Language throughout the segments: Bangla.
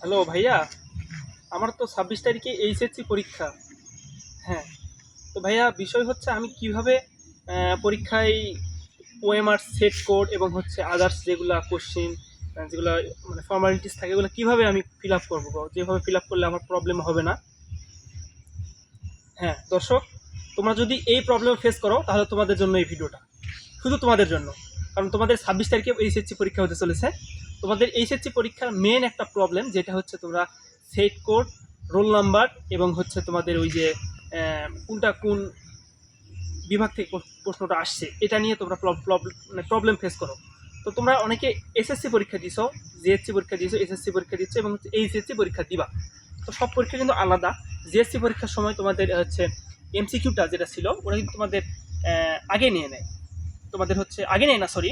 হ্যালো ভাইয়া, আমার তো ছাব্বিশ তারিখে এইচএসসি পরীক্ষা। হ্যাঁ তো ভাইয়া বিষয় হচ্ছে আমি কীভাবে পরীক্ষায় ওএমআর সেট কোড এবং হচ্ছে আদার্স যেগুলো কোশ্চেন যেগুলো মানে ফর্মালিটিস থাকে, এগুলো কীভাবে আমি ফিল আপ করব? যেভাবে ফিল আপ করলে আমার প্রবলেম হবে না? হ্যাঁ দর্শক, তোমরা যদি এই প্রবলেম ফেস করো, তাহলে তোমাদের জন্য এই ভিডিওটা শুধু তোমাদের জন্য। কারণ তোমাদের ছাব্বিশ তারিখে এইচএসসি পরীক্ষা হতে চলেছে। তোমাদের এইচএসসি পরীক্ষার মেন একটা প্রবলেম যেটা হচ্ছে তোমরা সেট কোড রোল নাম্বার এবং হচ্ছে তোমাদের ওই যে কোনটা কোন বিভাগ থেকে প্রশ্নটা আসছে, এটা নিয়ে তোমরা মানে প্রবলেম ফেস করো। তো তোমরা অনেকে এসএসসি পরীক্ষা দিছো জিএসসি পরীক্ষা দিছো এসএসসি পরীক্ষা দিচ্ছ এবং এইচএসসি পরীক্ষা দিবা। তো সব পরীক্ষা কিন্তু আলাদা। জিএসসি পরীক্ষার সময় তোমাদের হচ্ছে এমসিকিউটা যেটা ছিল, ওরা কিন্তু তোমাদের আগে নিয়ে নেয়। তোমাদের হচ্ছে, আগে নেয় না সরি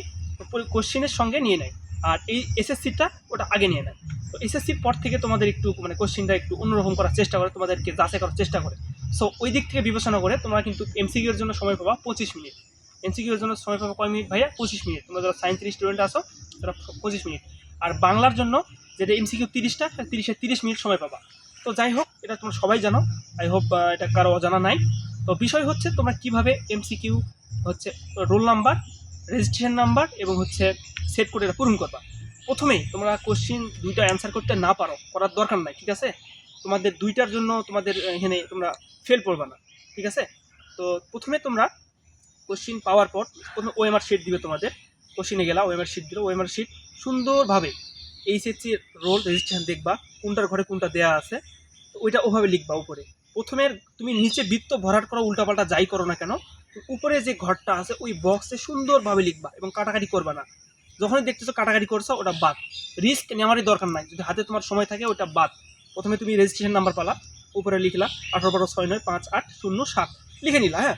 কোশ্চেনের সঙ্গে নিয়ে নেয়। আর এই এসএসসিটা ওটা আগে নিয়ে নেয়। তো এসএসসির পর থেকে তোমাদের একটু মানে কোশ্চেনটা একটু অন্যরকম করার চেষ্টা করে, তোমাদেরকে যাচাই করার চেষ্টা করে। সো ওই দিক থেকে বিবেচনা করে তোমরা কিন্তু এমসিকিউ এর জন্য সময় পাবা পঁচিশ মিনিট। এমসিকিউ এর জন্য সময় পাবা কয় মিনিট ভাইয়া? পঁচিশ মিনিট। তোমরা যারা সায়েন্সের স্টুডেন্ট আসো তারা পঁচিশ মিনিট। আর বাংলার জন্য যেটা এমসিকিউ তিরিশটা তিরিশে তিরিশ মিনিট সময় পাবা। তো যাই হোক, এটা তোমরা সবাই জানো। আই হোপ এটা কারও অজানা নাই। তো বিষয় হচ্ছে তোমরা কীভাবে এমসিকিউ হচ্ছে রোল নাম্বার রেজিস্ট্রেশন নাম্বার এবং হচ্ছে সেট করে এটা পূরণ করবা। প্রথমেই তোমরা কোশ্চিন দুইটা অ্যান্সার করতে না পারো, করার দরকার নাই, ঠিক আছে? তোমাদের দুইটার জন্য তোমাদের এখানে তোমরা ফেল করবে না, ঠিক আছে? তো প্রথমে তোমরা কোশ্চিন পাওয়ার পর, প্রথমে ওএমআর শিট দিবে তোমাদের। কোশ্চিনে গেলা ওএমআর শিট দিল ওএমআর শিট সুন্দরভাবে এইচএসসি রোল রেজিস্ট্রেশন দেখবা, কোনটার ঘরে কোনটা দেয়া আছে, তো ওইটা ওভাবে লিখবা উপরে। প্রথমে তুমি নিচে বৃত্ত ভরাট করো, উল্টাপাল্টা যাই করো না কেন উপরে যে ঘরটা আছে, ওই বক্সে সুন্দরভাবে লিখবা এবং কাটাকাটি করবা না। যখনই দেখতেছো কাটাকাটি করছ, ওটা বাদ। রিস্ক নেওয়ারই দরকার নাই। যদি হাতে তোমার সময় থাকে, ওটা বাদ। প্রথমে তুমি রেজিস্ট্রেশন নাম্বার পালা, উপরে লিখলা, আঠারো বারো ছয় নয়, পাঁচ আট শূন্য সাত। লিখে নিলা হ্যাঁ?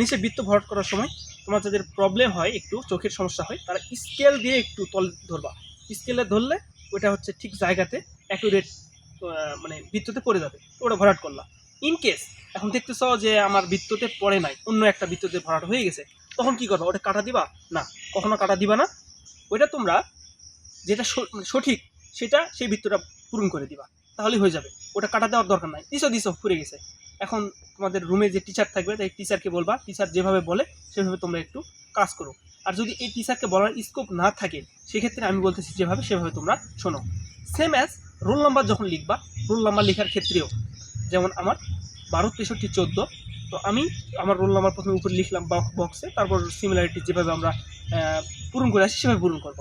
নিচে বৃত্ত ভরাট করার সময় তোমার যাদের প্রবলেম হয়, একটু চোখের সমস্যা হয়, তারা স্কেল দিয়ে একটু তল ধরবা। স্কেলে ধরলে ওটা হচ্ছে ঠিক জায়গাতে অ্যাকুরেট মানে বৃত্ততে পড়ে যাবে। ওটা ভরাট করলা। ইন কেস এখন দেখতেছ যে আমার বৃত্ততে পড়ে নাই, অন্য একটা বৃত্ততে ভরাট হয়ে গেছে। তখন কি করবা? ওটা কাটা দিবা? না, কখনো কাটা দিবা না। ওইটা তোমরা যেটা মানে সঠিক, সেটা সেই বৃত্তটা পূরণ করে দিবা। তাহলেই হয়ে যাবে। ওটা কাটা দেওয়ার দরকার নাই। দিছো দিছো ফুরে গেছে। এখন তোমাদের রুমে যে টিচার থাকবে, তাই টিচারকে বলবা। টিচার যেভাবে বলে, সেভাবে তোমরা একটু কাজ করো। আর যদি এই টিচারকে বলার স্কোপ না থাকে, সেক্ষেত্রে আমি বলতেছি যেভাবে, সেভাবে তোমরা শোনো। সেম অ্যাজ রোল নাম্বার যখন লিখবা রোল নাম্বার লেখার ক্ষেত্রেও। যেমন আমার বারো, তেষট্টি, চোদ্দ। তো আমি আমার রোল নাম্বার প্রথমে উপরে লিখলাম বক্সে তারপর সিমিলারিটি যেভাবে আমরা পূরণ করে আসি, সেভাবে পূরণ করব।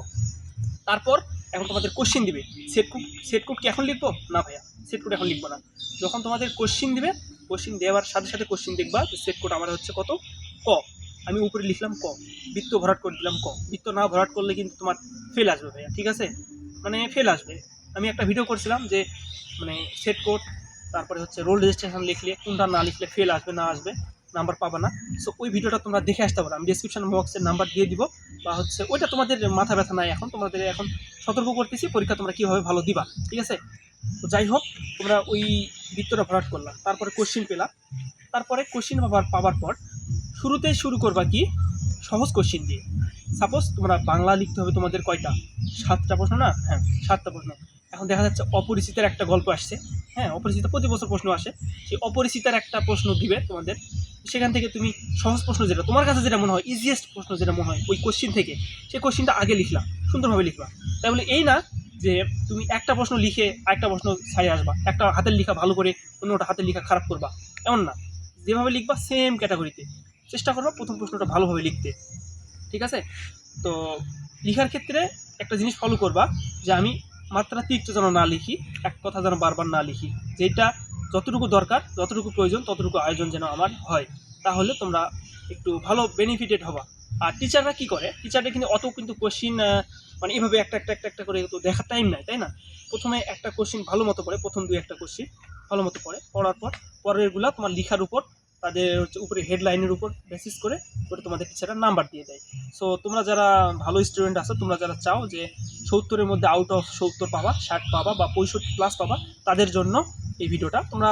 তারপর এখন তোমাদের কোশ্চিন দিবে সেট কোড সেট কোড কি এখন লিখব? না ভাইয়া সেট কোড এখন লিখব না। যখন তোমাদের কোশ্চিন দিবে কোশ্চিন দেওয়ার সাথে সাথে কোশ্চিন দেখবা সেট কোড আমার হচ্ছে কত? ক। আমি উপরে লিখলাম ক। বৃত্ত ভরাট করে দিলাম ক। বৃত্ত না ভরাট করলে কিন্তু তোমার ফেল আসবে ভাইয়া, ঠিক আছে? মানে ফেল আসবে। আমি একটা ভিডিও করছিলাম যে মানে সেট কোড তারপরে হচ্ছে রোল রেজিস্ট্রেশন লিখলে কোনটা না লিখলে ফেল আসবে, না আসবে নাম্বার পাবা না। সো ওই ভিডিওটা তোমরা দেখে আসতে পারো। আমি ডিসক্রিপশন বক্সের নাম্বার দিয়ে দিব। বা হচ্ছে, ওইটা তোমাদের মাথা ব্যথা নাই এখন। তোমাদের এখন সতর্ক করতেছি, পরীক্ষা তোমরা কীভাবে ভালো দিবা, ঠিক আছে? তো যাই হোক, তোমরা ওই বৃত্তটা ভরাট করলা। তারপরে কোশ্চিন পেলা। তারপরে কোশ্চিন পাবার পাওয়ার পর শুরুতেই শুরু করবা কি? সহজ কোশ্চিন দিয়ে। সাপোজ তোমরা বাংলা লিখতে হবে তোমাদের কয়টা? সাতটা প্রশ্ন না? হ্যাঁ সাতটা প্রশ্ন। এখন দেখা যাচ্ছে অপরিচিতের একটা গল্প আসছে। হ্যাঁ অপরিচিত প্রতি বছর প্রশ্ন আসে। সেই অপরিচিতার একটা প্রশ্ন দিবে তোমাদের। সেখান থেকে তুমি সহজ প্রশ্ন যেটা, তোমার কাছে যেটা মনে হয় ইজিয়েস্ট প্রশ্ন যেটা মনে হয়, ওই কোশ্চিন থেকে, সেই কোশ্চিনটা আগে লিখলাম সুন্দরভাবে লিখবা। তাই বলে এই না যে তুমি একটা প্রশ্ন লিখে আরেকটা প্রশ্ন ছাড়িয়ে আসবা। একটা হাতের লেখা ভালো করে অন্যটা হাতের লেখা খারাপ করবা। এমন না। যেভাবে লিখবা সেম ক্যাটাগরিতে চেষ্টা করবা প্রথম প্রশ্নটা ভালোভাবে লিখতে। ঠিক আছে? তো লিখার ক্ষেত্রে একটা জিনিস ফলো করবা যে আমি মাত্রাতিরিক্ত যেন না লিখি, এক কথা যেন বারবার না লিখি। যেটা যতটুকু দরকার, যতটুকু প্রয়োজন, ততটুকু আয়োজন যেন আমার হয়। তাহলে তোমরা একটু ভালো বেনিফিটেড হবা। আর টিচাররা কি করে? টিচাররা কিন্তু অত কিন্তু কোশ্চিন মানে এভাবে একটা একটা একটা একটা করে তো দেখার টাইম নাই, তাই না? প্রথমে একটা কোশ্চিন ভালো মতো পড়ে, প্রথম দুই একটা কোশ্চিন ভালো মতো পড়ে। পড়ার পর পরেরগুলা তোমার লেখার উপর তাদের হচ্ছে উপরে হেডলাইনের উপর বেসিস করে করে তোমাদের টিচাররা নাম্বার দিয়ে দেয়। সো তোমরা যারা ভালো স্টুডেন্ট আছো, তোমরা যারা চাও যে সত্তরের মধ্যে আউট অফ সত্তর পাবা, ষাট পাবা বা পঁয়ষট্টি প্লাস পাবা, তাদের জন্য এই ভিডিওটা তোমরা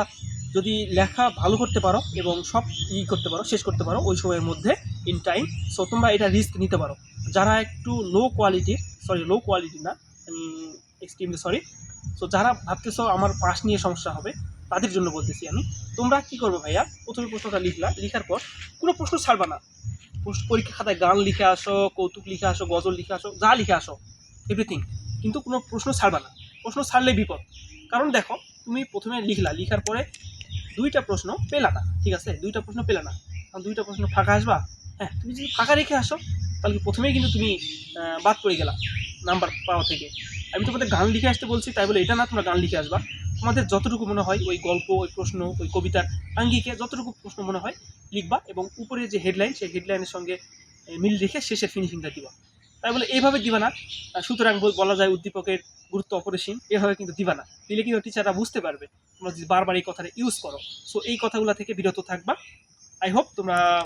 যদি লেখা ভালো করতে পারো এবং সব ই করতে পারো, শেষ করতে পারো, ওই সময়ের মধ্যে ইন টাইম সো তোমরা এটা রিস্ক নিতে পারো। যারা একটু লো কোয়ালিটির সরি লো কোয়ালিটি না এক্সট্রিমলি সরি সো যারা ভাবতেছো আমার পাস নিয়ে সমস্যা হবে তাদের জন্য বলতেছি আমি। তোমরা কি করবে ভাইয়া? প্রথমে প্রশ্নটা লিখলা। লিখার পর কোনো প্রশ্ন ছাড়বা না। পরীক্ষা খাতায় গান লিখে আসো, কৌতুক লিখে আসো, গজল লিখে আসো, যা লিখে আসো এভরিথিং কিন্তু কোনো প্রশ্ন ছাড়বা না। প্রশ্ন ছাড়লে বিপদ। কারণ দেখো, তুমি প্রথমে লিখলা। লিখার পরে দুইটা প্রশ্ন পেলা না। ঠিক আছে? দুইটা প্রশ্ন পেলা না। কারণ দুইটা প্রশ্ন ফাঁকা আসবা? হ্যাঁ তুমি যদি ফাঁকা রেখে আসো, তাহলে প্রথমেই কিন্তু তুমি বাদ পড়ে গেলা নাম্বার পাওয়া থেকে। আমি তোমাদের গান লিখে আসতে বলছি, তাই বলে এটা না তোমরা গান লিখে আসবা। তোমাদের যতটুকু মনে হয় ওই গল্প, ওই প্রশ্ন, ওই কবিতার আঙ্গিকে যতটুকু প্রশ্ন মনে হয় লিখবা এবং উপরে যে হেডলাইন সেই হেডলাইনের সঙ্গে মিল রেখে শেষের ফিনিশিংটা দিবা। তাই বলে এইভাবে দিবা না। সুতরাং বল- বলা যায় উদ্দীপকের গুরুত্ব অপরিসীম। এভাবে কিন্তু দিবা না। দিলে কিন্তু টিচাররা বুঝতে পারবে। তোমরা যদি বারবার এই কথাটা ইউজ করো। সো এই কথাগুলো থেকে বিরত থাকবা। আই হোপ তোমরা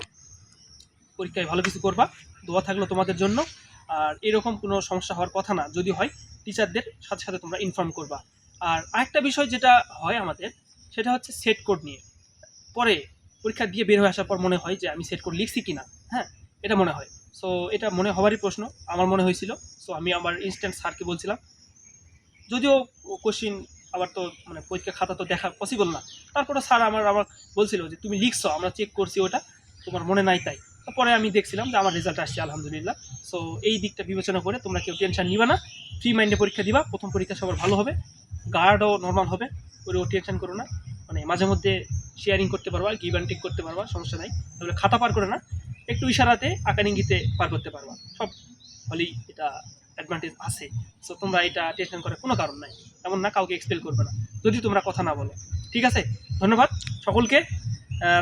পরীক্ষায় ভালো কিছু করবা। দোয়া থাকল তোমাদের জন্য। আর এরকম কোনো সমস্যা হওয়ার কথা না। যদি হয় টিচারদের সাথে সাথে তোমরা ইনফর্ম করবা। আর আরেকটা বিষয় যেটা হয় আমাদের, সেটা হচ্ছে সেট কোড নিয়ে। পরে পরীক্ষা দিয়ে বের হয়ে আসার পর মনে হয় যে আমি সেট কোড লিখছি কিনা হ্যাঁ? এটা মনে হয়। সো এটা মনে হওয়ারই প্রশ্ন, আমার মনে হয়েছিল। সো আমি আমার ইনস্ট্যান্ট স্যারকে বলছিলাম। যদিও কোশ্চিন আবার তো মানে পরীক্ষা খাতা তো দেখা পসিবল না। তারপরে স্যার আমার আবার বলছিল যে, তুমি লিখছো, আমরা চেক করছি ওটা, তোমার মনে নাই তাই। পরে আমি দেখছিলাম যে আমার রেজাল্ট আসছে, আলহামদুলিল্লাহ। সো এই দিকটা বিবেচনা করে তোমরা কেউ টেনশন নিবা না। ফ্রি মাইন্ডে পরীক্ষা দিবা, প্রথম পরীক্ষা সবার ভালো হবে। গার্ডও নর্মাল হবে ওরেও টেনশন করো না। মানে মাঝে মধ্যে শেয়ারিং করতে পারবা গিভ অ্যান্ড টেক করতে পারবা, সমস্যা নাই। তাহলে খাতা পার করে না, একটু ইশারাতে আকার ইঙ্গিতে পার করতে পারবা। সব হলেই এটা অ্যাডভান্টেজ আছে। সো তোমরা এটা টেনশন করার কোনো কারণ নাই। এমন না কাউকে এক্সপেল করবে না। যদি তোমরা কথা না বলো। ঠিক আছে? ধন্যবাদ সকলকে।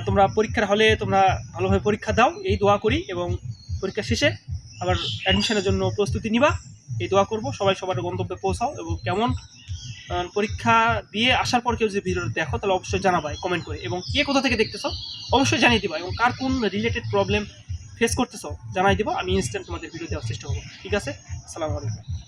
তোমরা পরীক্ষার হলে তোমরা ভালোভাবে পরীক্ষা দাও। এই দোয়া করি এবং পরীক্ষা শেষে আবার অ্যাডমিশনের জন্য প্রস্তুতি নিবা। এই দোয়া করব। সবাই সবার গন্তব্যে পৌঁছাও এবং কেমন পরীক্ষা দিয়ে আসার পর কেউ যদি ভিডিওটা দেখো, তাহলে অবশ্যই জানাবাই কমেন্ট করে। এবং কে কোথা থেকে দেখতেছো, অবশ্যই জানিয়ে দিবা এবং কার কোন রিলেটেড প্রবলেম ফেস করতেছো, জানাই দিবা, আমি ইনস্ট্যান্ট তোমাদের ভিডিও দেওয়ার চেষ্টা করব। ঠিক আছে? আসসালামু আলাইকুম।